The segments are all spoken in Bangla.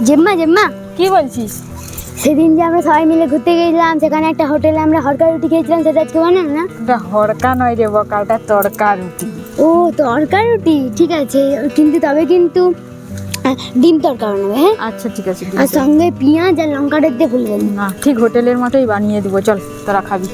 জেম্মা জেম্মা। কি বলছিস? সেদিন যে আমরা সবাই মিলে ঘুরতে গিয়েছিলাম সেখানে একটা হোটেলে আমরা হরকা রুটি খেয়েছিলাম সেটা আজকে বানান না? ওটা হরকা নয় রে বকা ওটা তড়কা রুটি। ও তরকা রুটি? ঠিক আছে কিন্তু তবে কিন্তু ডিম তরকা বানাবে হ্যাঁ? আচ্ছা ঠিক আছে আর সঙ্গে পেঁয়াজ আর লঙ্কাটা দিতে ভুলবেন না ঠিক হোটেলের মতোই বানিয়ে দেবো চল তোরা খাবি।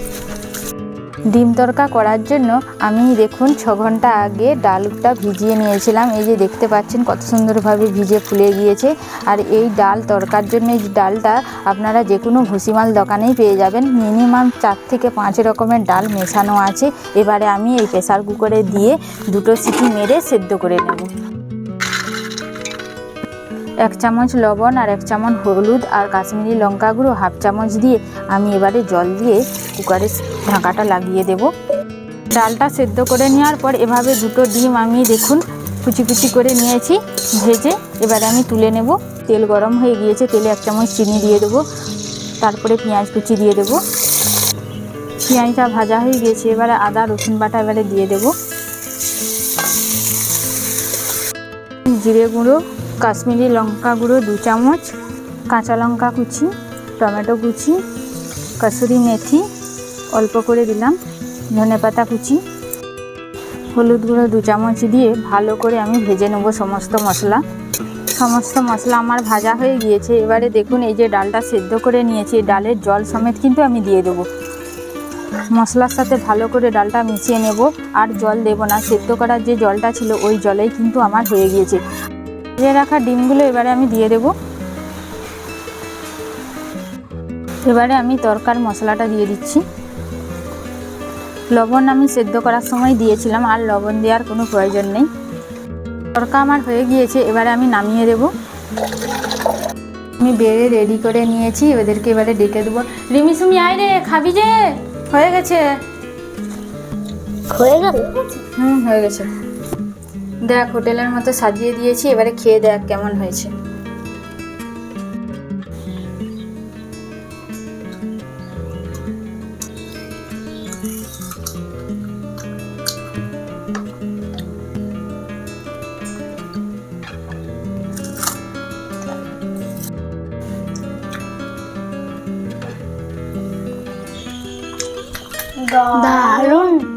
ডিম তরকা করার জন্য আমি দেখুন ছ ঘণ্টা আগে ডালটা ভিজিয়ে নিয়েছিলাম। এই যে দেখতে পাচ্ছেন কত সুন্দরভাবে ভিজে ফুলে গিয়েছে। আর এই ডাল তরকার জন্য এই ডালটা আপনারা যে কোনো ভুসিমাল দোকানেই পেয়ে যাবেন। মিনিমাম চার থেকে পাঁচ রকমের ডাল মেশানো আছে। এবারে আমি এই প্রেসার কুকারে দিয়ে দুটো সিটি মেরে সেদ্ধ করে নেব। এক চামচ লবণ আর এক চামচ হলুদ আর কাশ্মীরি লঙ্কা গুঁড়ো, হাফ চামচ দিয়ে আমি এবারে জল দিয়ে কুকারে ঢাকাটা লাগিয়ে দেব। ডালটা সেদ্ধ করে নেওয়ার পর এভাবে দুটো ডিম আমি দেখুন কুচি কুচি করে নিয়েছি, ভেজে এবারে আমি তুলে নেব। তেল গরম হয়ে গিয়েছে, তেলে এক চামচ চিনি দিয়ে দেবো। তারপরে পেঁয়াজ কুচি দিয়ে দেবো। পেঁয়াজটা ভাজা হয়ে গিয়েছে, এবারে আদা, রসুন বাটা এবারে দিয়ে দেবো। জিরে গুঁড়ো কাশ্মীরি লঙ্কা গুঁড়ো দু চামচ, কাঁচা লঙ্কা কুচি, টমেটো কুচি, কসুরি মেথি, অল্প করে দিলাম ধনেপাতা কুচি। হলুদ গুঁড়ো দু চামচ দিয়ে ভালো করে আমি ভেজে নেব সমস্ত মশলা। সমস্ত মশলা আমার ভাজা হয়ে গিয়েছে। এবারে দেখুন এই যে ডালটা সেদ্ধ করে নিয়েছি ডালের জল সমেত কিন্তু আমি দিয়ে দেবো। মশলার সাথে ভালো করে ডালটা মিশিয়ে নেব। আর জল দেব না, সেদ্ধ করার যে জলটা ছিল ওই জলেই কিন্তু আমার হয়ে গিয়েছে। ভেজে রাখা ডিমগুলো এবারে আমি দিয়ে দেব। এবারে আমি তরকার মশলাটা দিয়ে দিচ্ছি। লবণ আমি সেদ্ধ করার সময় দিয়েছিলাম আর লবণ দেওয়ার কোনো প্রয়োজন নেই। তরকা আমার হয়ে গিয়েছে এবারে আমি নামিয়ে দেব। আমি বেড়ে রেডি করে নিয়েছি ওদেরকে এবারে ডেকে দেবো। রিমি সুমি আয় রে খাবি যে? হয়ে গেছে? হয়ে গেল? হুম হয়ে গেছে। দেখ হোটেলের মতো সাজিয়ে দিয়েছি এবারে খেয়ে দেখ কেমন হয়েছে। দারুণ।